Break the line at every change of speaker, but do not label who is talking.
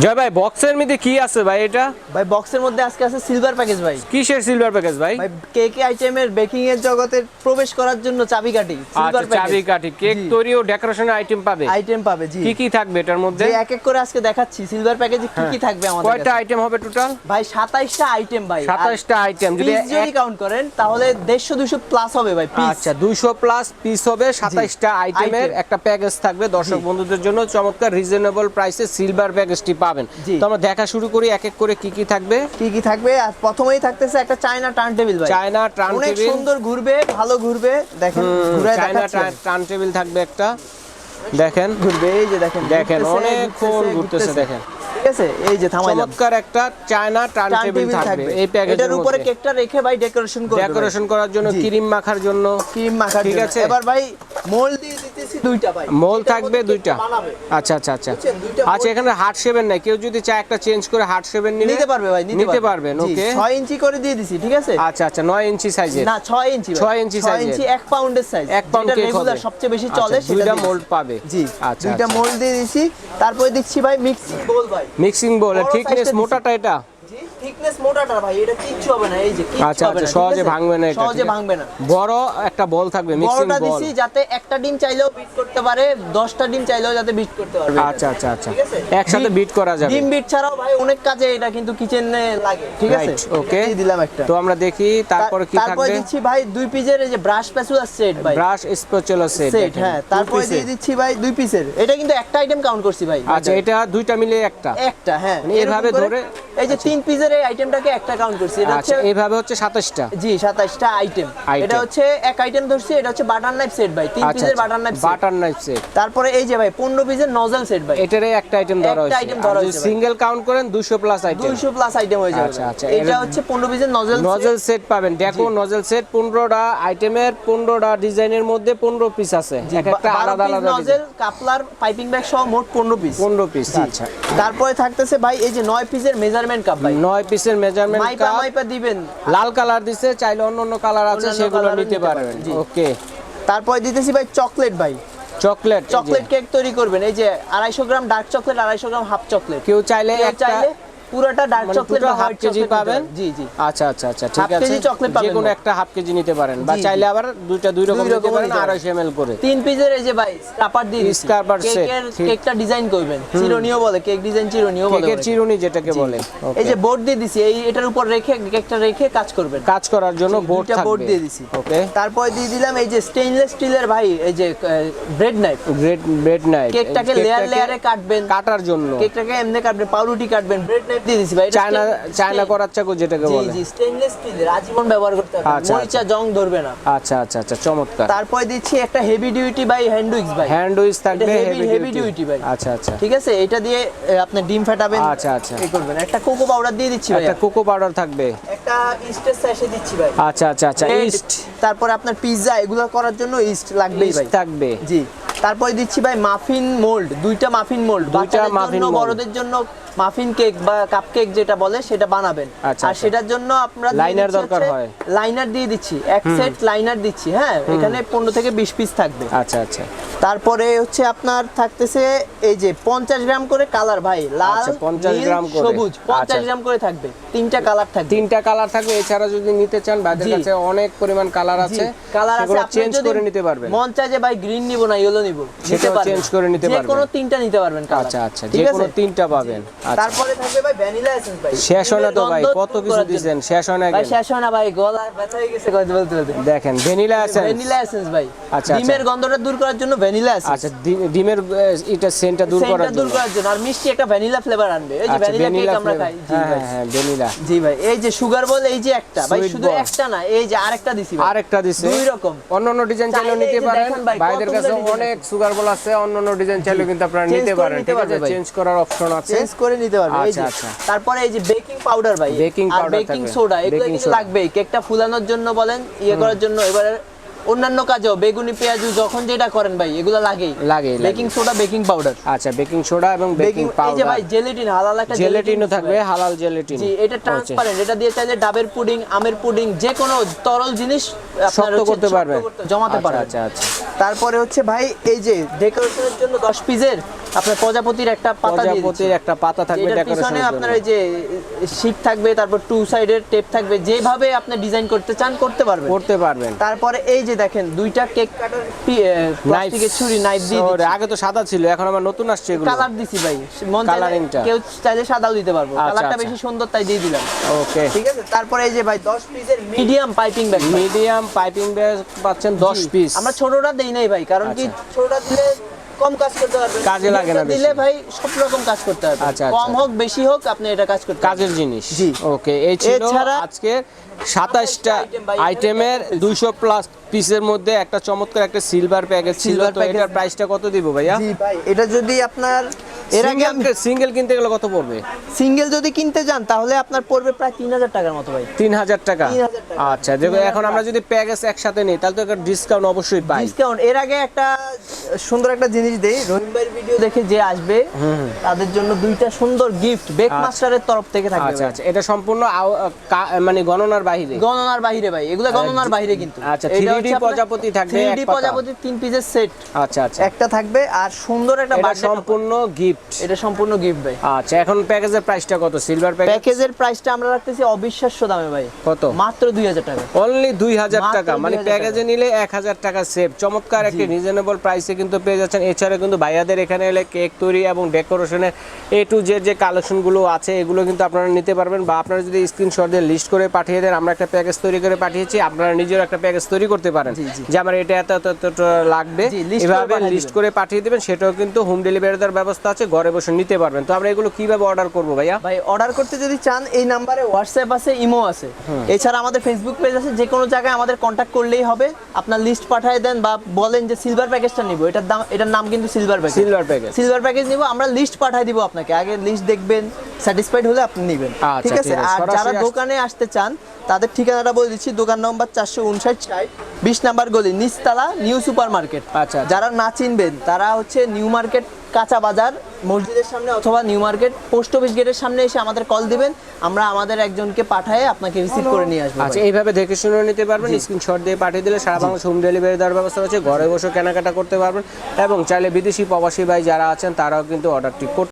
জয় ভাই বক্সের মধ্যে কি আছে ভাই এটা?
ভাই বক্সের মধ্যে আজকে আছে সিলভার প্যাকেজ ভাই।
কিসের সিলভার প্যাকেজ ভাই?
ভাই কেক আইটেমের বেকিং এর জগতে প্রবেশ করার জন্য চাবিকাঠি
আচ্ছা
সিলভার
চাবি কাঠি কেক তৈরি ও ডেকোরেশনের আইটেম পাবে?
আইটেম পাবে জি।
কি কি থাকবে এটার মধ্যে?
এক এক করে আজকে দেখাচ্ছি সিলভার প্যাকেজে কি কি থাকবে আমাদের
কয়টা আইটেম হবে টোটাল
ভাই 27টা আইটেম ভাই।
সাতাশটা আইটেম যদি
যদি কাউন্ট করেন তাহলে 150 200 প্লাস হবে ভাই পিস
আচ্ছা দুইশো প্লাস পিস হবে সাতাইশটা আইটেমের
Item।
একটা প্যাকেজ থাকবে দর্শক বন্ধুদের জন্য। চমৎকার রিজনেবল প্রাইসে সিলভার প্যাকেজটি পাবেন। তো আমরা দেখা শুরু করি এক এক করে কি কি থাকবে?
কি কি থাকবে? আর প্রথমেই থাকতেছে একটা চায়না টার্ন টেবিল ভাই।
চায়না টার্ন
অনেক
টেবিল
সুন্দর ঘুরবে ভালো ঘুরবে। দেখেন ঘুরে
চায়না টার্ন টেবিল থাকবে একটা। দেখেন।
ঘুরবে এই যে দেখেন
দেখেন
ঘুরতেছে,
অনেকক্ষণ ঘুরতেছে দেখেন।
ঠিক আছে এই যে থামাইলাম
চমৎকার একটা চায়না টার্ন টেবিল থাকবে। এই প্যাকেজের
এটার উপরে কেকটা রেখে ভাই ডেকোরেশন করবে
ডেকোরেশন করার জন্য ক্রিম মাখার জন্য।
ক্রিম মাখার
ঠিক আছে।
এবার ভাই মোল দিয়ে দিতেছি দুইটা ভাই।
মোল থাকবে দুইটা আচ্ছা আচ্ছা আচ্ছা। আচ্ছা এখানে হার্ট শেভেন নাই। কেউ যদি চায় একটা চেঞ্জ করে হার্ট শেভেন
নিতে পারবে ভাই
নিতে পারবেন ওকে
ছয় ইঞ্চি করে দিয়ে দিছি ঠিক আছে?
আচ্ছা আচ্ছা নয় ইঞ্চি সাইজের
না ছয় ইঞ্চি ভাই।
ছয় ইঞ্চি
ছয়
size-এর।
ইঞ্চি এক পাউন্ডের সাইজ
এক pound cake
রেগুলার
হবে।
সবচেয়ে বেশি
আচ্ছা,
চলে সেটা
দুইটা মোল্ড পাবে।
জি
আচ্ছা
দুইটা
আচ্ছা।
মোল্ড দিয়ে দিছি। তারপরে দিচ্ছি ভাই মিক্সিং বোল ভাই।
মিক্সিং বোল
বড়
মোটাটা এটা?
থিকনেস মোটাটা ভাই এটা কিচ্ছু হবে না এই যে কিচ্ছু
আচ্ছা আচ্ছা সহজে ভাঙবে না এটা
সহজে ভাঙবে না।
বড় একটা বল থাকবে মিক্সিং
বড়টা
বল।
দিছি যাতে একটা ডিম চাইলেও বিট করতে পারে দশটা ডিম চাইলেও যাতে বিট করতে পারবে।
আচ্ছা আচ্ছা আচ্ছা। একসাথে বিট করা যাবে।
ডিম বিট ছাড়াও ভাই অনেক কাজে এটা কিন্তু কিচেনে লাগে ঠিক আছে. দিয়ে দিলাম একটা।
তো আমরা দেখি তারপরে কি
তারপরে
থাকবে?
দিচ্ছি ভাই দুই পিসের এই যে ব্রাশ প্যাচুলা সেট ভাই।
ব্রাশ সেট
সেট হ্যাঁ তারপরে দিয়ে দিচ্ছি ভাই দুই পিসের এটা কিন্তু একটা আইটেম কাউন্ট করছি ভাই।
আচ্ছা এটা দুইটা মিলে একটা।
একটা হ্যাঁ।
মানে এভাবে ধরে-
এই যে তিন পিসের এই আইটেমটাকে একটা কাউন্ট করছি। এটা
আচ্ছা
হচ্ছে
এইভাবে হচ্ছে
জি আইটেম এটা হচ্ছে এক আইটেম ধরছি এটা হচ্ছে বাটার নাইফ সেট ভাই। তিন পিসের butter knife
butter knife set
তারপরে এই যে ভাই পনেরো পিসের নজল সেট ভাই।
এটারে একটা আইটেম ধরা হয়েছে। আর
ধরা হয়েছে
সিঙ্গেল কাউন্ট করেন 200 প্লাস আইটেম
দুইশো প্লাস আইটেম হয়ে যাবে।
আচ্ছা, আচ্ছা,
এটা হচ্ছে পনেরো পিসের নজল
নজল সেট পাবেন। দেখো নজল সেট 15টা আইটেমের 15টা ডিজাইনের মধ্যে 15 পিস আছে। এক একটা আলাদা আলাদা
নজেল কাপলার পাইপিং ব্যাগ সহ মোট পনেরো পিস
15 পিস আচ্ছা।
তারপরে থাকতেছে ভাই এই যে নয় পিসের মেজারমেন্ট কাপ ভাই।
9 পিসের মেজারমেন্ট কাপ
মাইপা দিবেন।
লাল কালার দিছে চাইলে অন্য অন্য কালার আছে সেগুলো নিতে পারবেন। ওকে
তারপর দিতেছি ভাই চকলেট ভাই।
চকলেট
চকলেট কেক তৈরি করবেন এই যে আড়াইশো গ্রাম ডার্ক চকলেট আড়াইশো গ্রাম হাফ চকলেট
কেউ চাইলে একটা
চাইলে পুরোটা ডার্ক
মানে
চকলেট বা
হাফ কেজি
চকলেট
পাবেন?
জি জি।
আচ্ছা আচ্ছা আচ্ছা ঠিক আছে।
কেজি chocolate
যে কোনো একটা হাফ কেজি নিতে পারেন। বা। চাইলে আবার দুইটা দুই রকম নিতে পারেন এমএল করে।
তিন পিসের এই যে ভাই দিয়ে দিচ্ছি। কেকটা ডিজাইন করবেন। চিরুনিও বলে কেক ডিজাইন চিরুনিও বলে
কেকের। চিরুনি যেটাকে বলে।
এই যে বোর্ড দিয়ে দিছি এই এটার উপর রেখে কেকটা রেখে কাজ করবেন।
কাজ করার জন্য বোর্ড থাকবে
board দিয়ে দিছি।
ওকে
তারপরে দিয়ে দিলাম এই যে স্টেইনলেস স্টিলের ভাই এই যে bread knife
great bread knife
কেকটাকে লেয়ার লেয়ারে কাটবেন।
কাটার জন্য।
কেকটাকে এমনি কাটবেন পাউরুটি কাটবেন ব্রেড নাইফ দিয়ে দিছি ভাই
চায়না চায়না করার চাকু যেটাকে
জি
বলে।
জি স্টেইনলেস স্টিলের আজীবন ব্যবহার করতে হবে।
আচ্ছা,
মরিচা জং ধরবে না।
আচ্ছা আচ্ছা আচ্ছা চমৎকার।
তারপরে দিচ্ছি একটা হেভি ডিউটি বাই হ্যান্ড উইক্স ভাই।
হ্যান্ড থাকবে
heavy-
হেভি ডিউটি
ভাই।
আচ্ছা আচ্ছা।
ঠিক আছে? এটা দিয়ে আপনি ডিম ফাটাবেন
আচ্ছা, আচ্ছা।
এই করবেন। একটা কোকো পাউডার দিয়ে দিচ্ছি ভাই
একটা কোকো পাউডার থাকবে।
একটা ইস্টের স্যাশে দিচ্ছি ভাই।
আচ্ছা আচ্ছা আচ্ছা ইস্ট
তারপরে আপনার পিৎজা এগুলো করার জন্য ইস্ট লাগবেই ভাই।
থাকবে।
জি। তারপরে দিচ্ছি ভাই মাফিন মোল্ড দুইটা মাফিন মোল্ড
দুইটা
জন্য বড়দের জন্য মাফিন কেক বা কাপ কেক যেটা বলে সেটা বানাবেন।
আচ্ছা,
আর
আচ্ছা।
সেটার জন্য আমরা
লাইনার দরকার হয়।
লাইনার দিয়ে দিচ্ছি। এক সেট লাইনার দিচ্ছি হ্যাঁ? এখানে পনেরো থেকে বিশ পিস থাকবে।
আচ্ছা আচ্ছা।
তারপরে হচ্ছে আপনার থাকতেছে এই যে পঞ্চাশ গ্রাম করে কালার ভাই লাল
আচ্ছা, 50 গ্রাম করে।
সবুজ পঞ্চাশ। গ্রাম করে থাকবে। তিনটা কালার থাকবে।
তিনটা কালার থাকবে। এছাড়া যদি নিতে চান বাজার। কাছে অনেক পরিমাণ কালার আছে।
কালার আছে আপনি
চেঞ্জ করে নিতে পারবেন।
মন চায় যে ভাই গ্রিন নিব না ইয়েলো নিব নিতে পারবেন।
change করে নিতে পারবেন।
যে কোনো তিনটা নিতে পারবেন
আচ্ছা আচ্ছা। যে কোনো? তিনটা পাবেন।
তারপরে থাকবে ভাই ভ্যানিলা এসেন্স ভাই।
শেষ হয় না তো ভাই কত কিছু
জন্য।
দিছেন? শেষ হয় না
ভাই শেষ হয় না ভাই গলা ব্যথা হয়ে গেছে কথা বলতে বলতে।
দেখেন ভ্যানিলা আছে
ভ্যানিলা এসেন্স ভাই।
আচ্ছা,
ডিমের গন্ধটা দূর করার জন্য ভ্যানিলা এসেন্স।
আচ্ছা ডিমের এটা সেন্টটা দূর করার
দূর করার জন্য। আর মিষ্টি একটা ভ্যানিলা ফ্লেভার আনবে। এই যে
আচ্ছা
ভ্যানিলা কেক আমরা খাই। জি
হ্যাঁ
ভাই।
হ্যাঁ হ্যাঁ ভ্যানিলা।
জি ভাই এই যে সুগার বল এই যে একটা। ভাই শুধু একটা না এই যে আরেকটা দিছি ভাই।
আরেকটা দিছে।
দুই রকম।
অন্য অন্য ডিজাইন চাইলেও নিতে পারেন। ভাইদের কাছে অনেক সুগার বল আছে অন্য অন্য ডিজাইন চাইলেও কিন্তু আপনারা নিতে পারেন ঠিক আছে? চেঞ্জ করার অপশন আছে।
চেঞ্জ করে নিতে পারবে এই যে।
আচ্ছা, আচ্ছা।
তারপরে এই যে বেকিং পাউডার ভাই
Baking
আর বেকিং সোডা এগুলো কিন্তু লাগবেই। কেকটা ফুলানোর জন্য বলেন ইয়ে করার জন্য এবারে অন্যান্য কাজেও বেগুনি পেঁয়াজু যখন যেটা করেন ভাই এগুলো লাগেই।
লাগেই, লাগে।
Baking soda baking powder.
আচ্ছা বেকিং সোডা এবং বেকিং
বেকিং এই যে ভাই জেলেটিন হালাল একটা
জেলেটিনও থাকবে হালাল জেলেটিন
জি এটা ট্রান্সপারেন্ট এটা দিয়ে চাইলে ডাবের পুডিং আমের পুডিং যে কোনো তরল জিনিস
শক্ত করতে পারবেন
জমাতে
আচ্ছা,
পারবেন।
আচ্ছা আচ্ছা।
তারপরে হচ্ছে ভাই এই যে ডেকোরেশনের জন্য 10 পিসের আপনার প্রজাপতির একটা পাতা
প্রজাপতির একটা পাতা থাকবে
পিছনে আপনার ওই যে শিট থাকবে তারপর টু সাইডের টেপ থাকবে যেভাবে আপনি ডিজাইন করতে চান করতে পারবেন।
করতে পারবেন।
তারপরে এই যে দেখেন দুইটা কেক কাটার প্লাস্টিকের ছুরি নাইফ দিয়ে
আগে তো সাদা ছিল এখন আমার নতুন আসছে এগুলো।
কালার দিছি ভাই মন চাইলে কেউ চাইলে সাদাও দিতে পারব।
আচ্ছা,
কালারটা
আচ্ছা।
বেশি সুন্দর তাই দিয়ে দিলাম।
ওকে
ঠিক আছে? তারপরে এই যে ভাই 10 পিসের medium piping bag
medium piping bag পাচ্ছেন 10 পিস
আমরা ছোটটা দেই নাই ভাই কারণ কি ছোটটা দিলে কম কাজ করতে পারবেন
কাজে লাগে না
দিলে ভাই সব রকম কাজ করতে পারবেন
আচ্ছা,
কম
আচ্ছা।
হোক বেশি হোক আপনি এটা কাজ করতে
কাজের জিনিস।
জি।
ওকে এই ছিল আজকে সাতাশটা আইটেমের দুইশো প্লাস পিসের মধ্যে একটা চমৎকার একটা সিলভার প্যাকেজ
সিলভার
এটার প্রাইসটা কত দিব ভাইয়া?
জি ভাই এটা যদি আপনার এর আগে
সিঙ্গেল কিনতে গেলে কত পড়বে?
সিঙ্গেল যদি কিনতে যান তাহলে আপনার পড়বে প্রায় তিন হাজার টাকার মতো ভাই।
তিন হাজার টাকা? আচ্ছা দেখো এখন আমরা যদি প্যাকেজ একসাথে নিই তাহলে তো একটা ডিসকাউন্ট অবশ্যই পাই।
ডিসকাউন্ট এর আগে একটা সুন্দর একটা জিনিস দেই রহিম ভাইয়ের ভিডিও দেখে যে আসবে তাদের জন্য দুইটা সুন্দর গিফট বেক। মাস্টারের তরফ থেকে থাকবে
আচ্ছা আচ্ছা এটা সম্পূর্ণ মানে গণনার বাহিরে?
গণনার বাইরে ভাই এগুলো গণনার বাইরে কিন্তু।
আচ্ছা,
এটা
3D প্রজাপতি থাকবে
3D প্রজাপতি তিন পিসের সেট
আচ্ছা আচ্ছা।
একটা থাকবে আর সুন্দর একটা
সম্পূর্ণ গিফট
এটা সম্পূর্ণ গিফট ভাই।
আচ্ছা এখন প্যাকেজের প্রাইসটা কত? সিলভার প্যাকেজ
প্যাকেজের প্রাইসটা আমরা রাখতেছি অবিশ্বাস্য দামে ভাই।
কত?
মাত্র দুই হাজার টাকা।
অনলি দুই হাজার
মাত্র
টাকা। মানে প্যাকেজে নিলে এক হাজার টাকা সেভ চমৎকার একটি রিজনেবল প্রাইসে কিন্তু পেয়ে যাচ্ছেন। এছাড়া কিন্তু ভাইয়াদের এখানে এলে কেক তৈরি এবং ডেকোরেশনের এ টু জেড যে কালেকশনগুলো আছে এগুলো কিন্তু আপনারা নিতে পারবেন বা আপনারা যদি স্ক্রিনশট দিয়ে লিস্ট করে পাঠিয়ে দেন আমরা একটা প্যাকেজ তৈরি করে পাঠিয়েছি। আপনারা নিজের একটা প্যাকেজ তৈরি করতে পারেন। যে আমার এটা এত এত লাগবে। এভাবে লিস্ট। করে পাঠিয়ে দেবেন। সেটাও কিন্তু হোম ডেলিভারি দেওয়ার ব্যবস্থা আছে। ঘরে বসে নিতে পারবেন। তো আমরা এগুলো কীভাবে অর্ডার করব ভাইয়া?
ভাই অর্ডার করতে যদি চান এই নাম্বারে হোয়াটসঅ্যাপ আছে ইমো আছে। এছাড়া আমাদের ফেসবুক পেজ আছে যে কোনো জায়গায় আমাদের কন্ট্যাক্ট করলেই হবে। আপনার লিস্ট পাঠিয়ে দেন বা বলেন যে সিলভার প্যাকেজটা নিব। এটার দাম এটার নাম কিন্তু silver package
silver package
silver package নিব আমরা লিস্ট পাঠিয়ে দিব আপনাকে। আগে লিস্ট দেখবেন স্যাটিসফাইড হলে আপনি নেবেন।
আচ্ছা,
ঠিক আছে? আর যারা দোকানে আসতে চান তাদের ঠিকানাটা বলে দিচ্ছি। দোকান নম্বর চারশো উনষাট ষাট বিশ নাম্বার গলি নিচতলা নিউ সুপার মার্কেট
আচ্ছা।
যারা না চিনবেন তারা হচ্ছে নিউ মার্কেট কাঁচা বাজার মসজিদের সামনে অথবা নিউ মার্কেট পোস্ট অফিস গেটের সামনে এসে আমাদের কল দিবেন আমরা আমাদের একজনকে পাঠায় আপনাকে রিসিভ করে নিয়ে আসব
আচ্ছা এইভাবে দেখে শুনে নিতে পারবেন স্ক্রিনশট দিয়ে পাঠিয়ে দিলে সারা বাংলাদেশ হোম ডেলিভারি দেওয়ার ব্যবস্থা আছে ঘরে বসে কেনাকাটা করতে পারবেন এবং চাইলে বিদেশি প্রবাসী ভাই যারা আছেন তারাও কিন্তু অর্ডারটি করতে